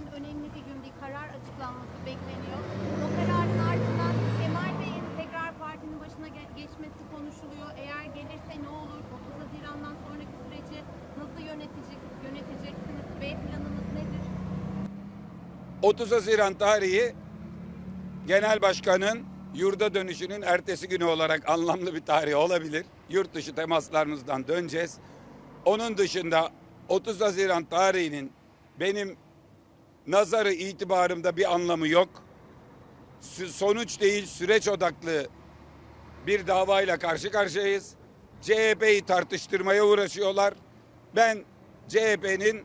için önemli bir gün bir karar açıklanması bekleniyor. O kararın ardından Kemal Bey'in tekrar partinin başına ge- geçmesi konuşuluyor. Eğer gelirse ne olur? 30 Haziran'dan sonraki süreci nasıl yönetecek, yöneteceksiniz? B planınız nedir? 30 Haziran tarihi Genel Başkan'ın yurda dönüşünün ertesi günü olarak anlamlı bir tarih olabilir. Yurt dışı temaslarımızdan döneceğiz. Onun dışında 30 Haziran tarihinin benim nazarı itibarımda bir anlamı yok. Sonuç değil süreç odaklı bir davayla karşı karşıyayız. CHP'yi tartıştırmaya uğraşıyorlar. Ben CHP'nin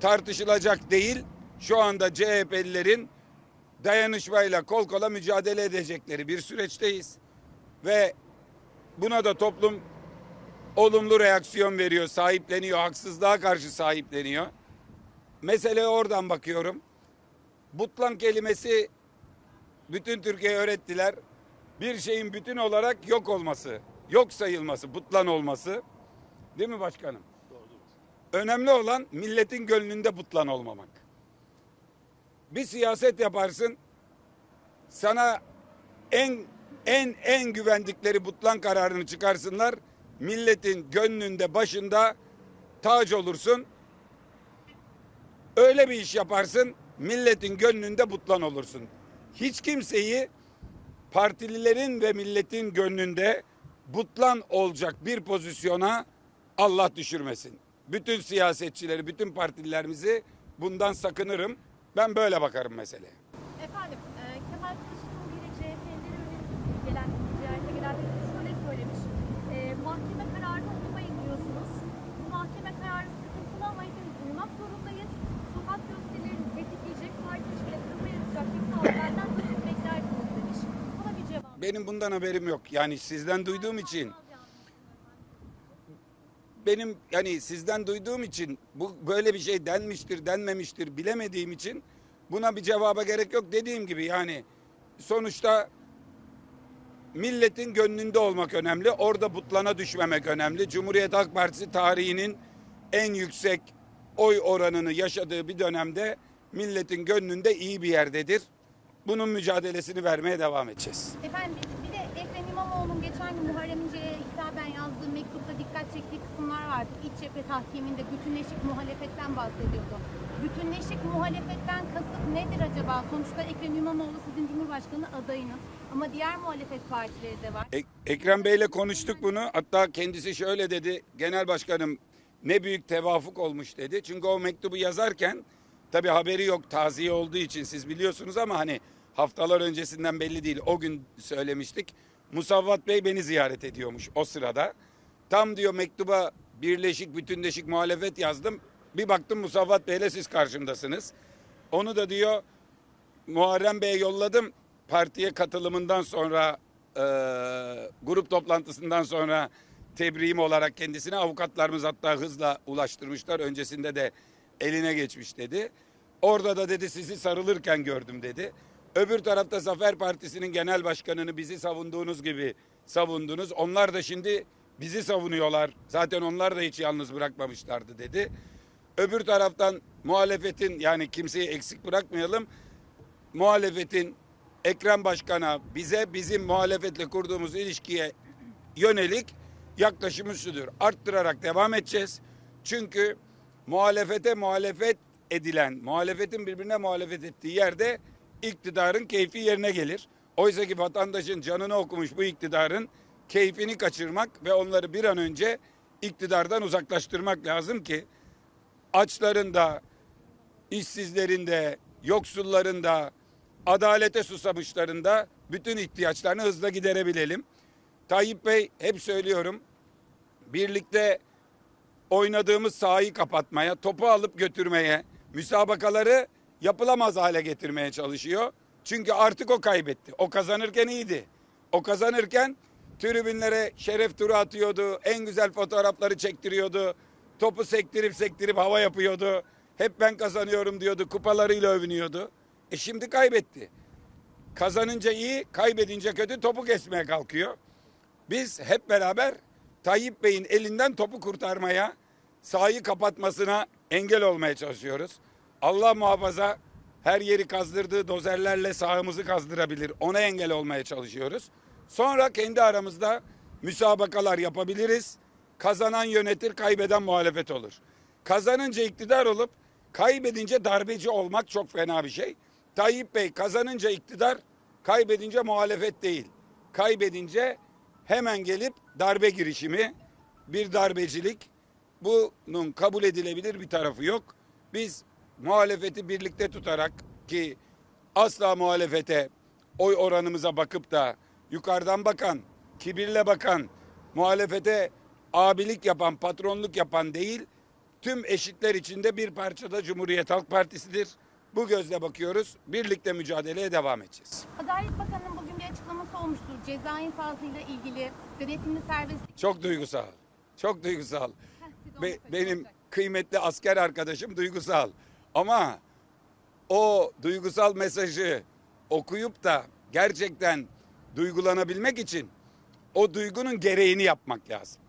tartışılacak değil, şu anda CHP'lilerin dayanışmayla kol kola mücadele edecekleri bir süreçteyiz. Ve buna da toplum olumlu reaksiyon veriyor, sahipleniyor, haksızlığa karşı sahipleniyor. Meseleye oradan bakıyorum. Butlan kelimesi bütün Türkiye'ye öğrettiler. Bir şeyin bütün olarak yok olması, yok sayılması, butlan olması. Değil mi başkanım? Önemli olan milletin gönlünde butlan olmamak. Bir siyaset yaparsın, sana en en en güvendikleri butlan kararını çıkarsınlar. Milletin gönlünde başında tac olursun. Öyle bir iş yaparsın, milletin gönlünde butlan olursun. Hiç kimseyi partililerin ve milletin gönlünde butlan olacak bir pozisyona Allah düşürmesin. Bütün siyasetçileri, bütün partililerimizi bundan sakınırım. Ben böyle bakarım meseleye. Efendim, e, Kemal Kılıçdaroğlu ile CHP'lere yönelik gelen, ziyarete gelen bir şöyle söylemiş. E, mahkeme kararını okumayın diyorsunuz. Bu mahkeme kararı sıkıntılı ama hepimiz uymak zorundayız. Sokak gösterilerini tetikleyecek, parti içinde kırma yaratacak bir tavırlardan nasıl beklersiniz demiş. Buna bir cevap. Benim bundan haberim yok. Yani sizden duyduğum için benim yani sizden duyduğum için bu böyle bir şey denmiştir denmemiştir bilemediğim için buna bir cevaba gerek yok dediğim gibi yani sonuçta milletin gönlünde olmak önemli. Orada butlana düşmemek önemli. Cumhuriyet Halk Partisi tarihinin en yüksek oy oranını yaşadığı bir dönemde milletin gönlünde iyi bir yerdedir. Bunun mücadelesini vermeye devam edeceğiz. Efendim bir, bir de Ekrem İmamoğlu'nun geçen gün Muharrem İnce'ye hitaben yazdığı mektupta dikkat çektiği kısımlar vardı. İç cephe tahkiminde bütünleşik muhalefetten bahsediyordu. Bütünleşik muhalefetten kasıt nedir acaba? Sonuçta Ekrem İmamoğlu sizin Cumhurbaşkanı adayınız. Ama diğer muhalefet partileri de var. Ek- Ekrem Bey'le konuştuk bunu. Hatta kendisi şöyle dedi. Genel Başkanım ne büyük tevafuk olmuş dedi. Çünkü o mektubu yazarken tabi haberi yok taziye olduğu için siz biliyorsunuz ama hani haftalar öncesinden belli değil. O gün söylemiştik. Musavvat Bey beni ziyaret ediyormuş o sırada. Tam diyor mektuba birleşik bütünleşik muhalefet yazdım. Bir baktım Musavvat Bey'le siz karşımdasınız. Onu da diyor Muharrem Bey'e yolladım. Partiye katılımından sonra e, grup toplantısından sonra tebriğim olarak kendisine avukatlarımız hatta hızla ulaştırmışlar. Öncesinde de eline geçmiş dedi. Orada da dedi sizi sarılırken gördüm dedi. Öbür tarafta Zafer Partisi'nin genel başkanını bizi savunduğunuz gibi savundunuz. Onlar da şimdi bizi savunuyorlar. Zaten onlar da hiç yalnız bırakmamışlardı dedi. Öbür taraftan muhalefetin yani kimseyi eksik bırakmayalım muhalefetin Ekrem Başkan'a bize bizim muhalefetle kurduğumuz ilişkiye yönelik yaklaşımı şudur. Arttırarak devam edeceğiz. Çünkü muhalefete muhalefet edilen, muhalefetin birbirine muhalefet ettiği yerde iktidarın keyfi yerine gelir. Oysa ki vatandaşın canını okumuş bu iktidarın keyfini kaçırmak ve onları bir an önce iktidardan uzaklaştırmak lazım ki açların da, işsizlerin de, yoksulların da, adalete susamışların da bütün ihtiyaçlarını hızla giderebilelim. Tayyip Bey hep söylüyorum birlikte oynadığımız sahayı kapatmaya, topu alıp götürmeye, müsabakaları yapılamaz hale getirmeye çalışıyor. Çünkü artık o kaybetti. O kazanırken iyiydi. O kazanırken tribünlere şeref turu atıyordu. En güzel fotoğrafları çektiriyordu. Topu sektirip sektirip hava yapıyordu. Hep ben kazanıyorum diyordu. Kupalarıyla övünüyordu. E şimdi kaybetti. Kazanınca iyi, kaybedince kötü topu kesmeye kalkıyor. Biz hep beraber Tayyip Bey'in elinden topu kurtarmaya, sahayı kapatmasına engel olmaya çalışıyoruz. Allah muhafaza her yeri kazdırdığı dozerlerle sahamızı kazdırabilir. Ona engel olmaya çalışıyoruz. Sonra kendi aramızda müsabakalar yapabiliriz. Kazanan yönetir, kaybeden muhalefet olur. Kazanınca iktidar olup kaybedince darbeci olmak çok fena bir şey. Tayyip Bey kazanınca iktidar, kaybedince muhalefet değil. Kaybedince hemen gelip darbe girişimi, bir darbecilik. Bunun kabul edilebilir bir tarafı yok. Biz muhalefeti birlikte tutarak ki asla muhalefete oy oranımıza bakıp da yukarıdan bakan, kibirle bakan, muhalefete abilik yapan, patronluk yapan değil, tüm eşitler içinde bir parçada Cumhuriyet Halk Partisi'dir. Bu gözle bakıyoruz. Birlikte mücadeleye devam edeceğiz. Adalet Bakanı'nın bugün bir açıklaması olmuştur. Ceza infazıyla ilgili denetimli serbest... Çok duygusal. Çok duygusal. Heh, Be- benim kıymetli asker arkadaşım duygusal. Ama o duygusal mesajı okuyup da gerçekten duygulanabilmek için o duygunun gereğini yapmak lazım.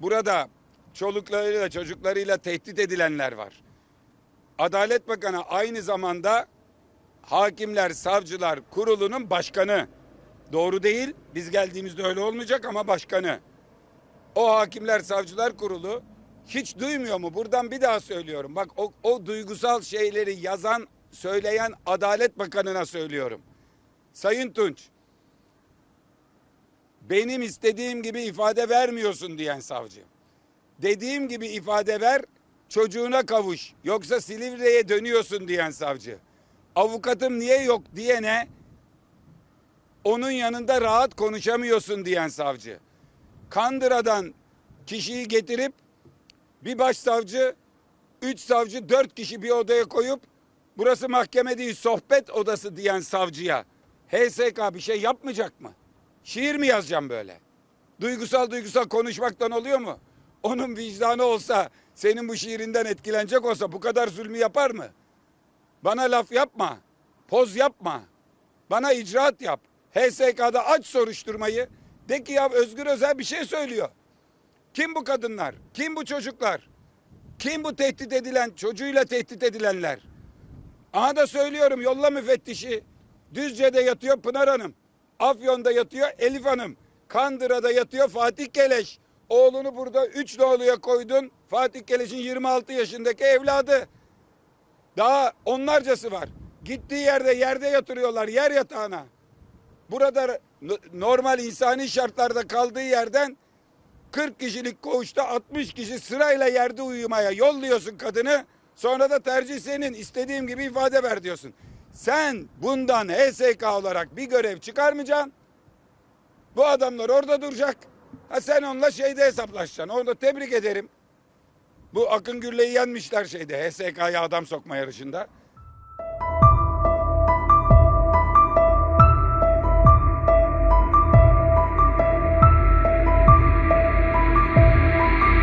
Burada çoluklarıyla çocuklarıyla tehdit edilenler var. Adalet Bakanı aynı zamanda Hakimler Savcılar Kurulu'nun başkanı. Doğru değil. Biz geldiğimizde öyle olmayacak ama başkanı. O Hakimler Savcılar Kurulu hiç duymuyor mu? Buradan bir daha söylüyorum. Bak o, o duygusal şeyleri yazan, söyleyen Adalet Bakanı'na söylüyorum. Sayın Tunç, benim istediğim gibi ifade vermiyorsun diyen savcı. Dediğim gibi ifade ver, çocuğuna kavuş. Yoksa Silivri'ye dönüyorsun diyen savcı. Avukatım niye yok diyene onun yanında rahat konuşamıyorsun diyen savcı. Kandıra'dan kişiyi getirip bir başsavcı, üç savcı, dört kişi bir odaya koyup burası mahkeme değil sohbet odası diyen savcıya HSK bir şey yapmayacak mı? Şiir mi yazacağım böyle? Duygusal duygusal konuşmaktan oluyor mu? Onun vicdanı olsa, senin bu şiirinden etkilenecek olsa bu kadar zulmü yapar mı? Bana laf yapma, poz yapma. Bana icraat yap. HSK'da aç soruşturmayı. De ki ya Özgür Özel bir şey söylüyor. Kim bu kadınlar? Kim bu çocuklar? Kim bu tehdit edilen, çocuğuyla tehdit edilenler? Aha da söylüyorum yolla müfettişi. Düzce'de yatıyor Pınar Hanım. Afyon'da yatıyor Elif Hanım. Kandıra'da yatıyor Fatih Keleş. Oğlunu burada üç noluya koydun. Fatih Keleş'in 26 yaşındaki evladı. Daha onlarcası var. Gittiği yerde yerde yatırıyorlar yer yatağına. Burada normal insani şartlarda kaldığı yerden 40 kişilik koğuşta 60 kişi sırayla yerde uyumaya yolluyorsun kadını. Sonra da tercih senin istediğim gibi ifade ver diyorsun. Sen bundan HSK olarak bir görev çıkarmayacaksın. Bu adamlar orada duracak. Ha sen onunla şeyde hesaplaşacaksın. Orada tebrik ederim. Bu Akın Gürley'i yenmişler şeyde HSK'ya adam sokma yarışında.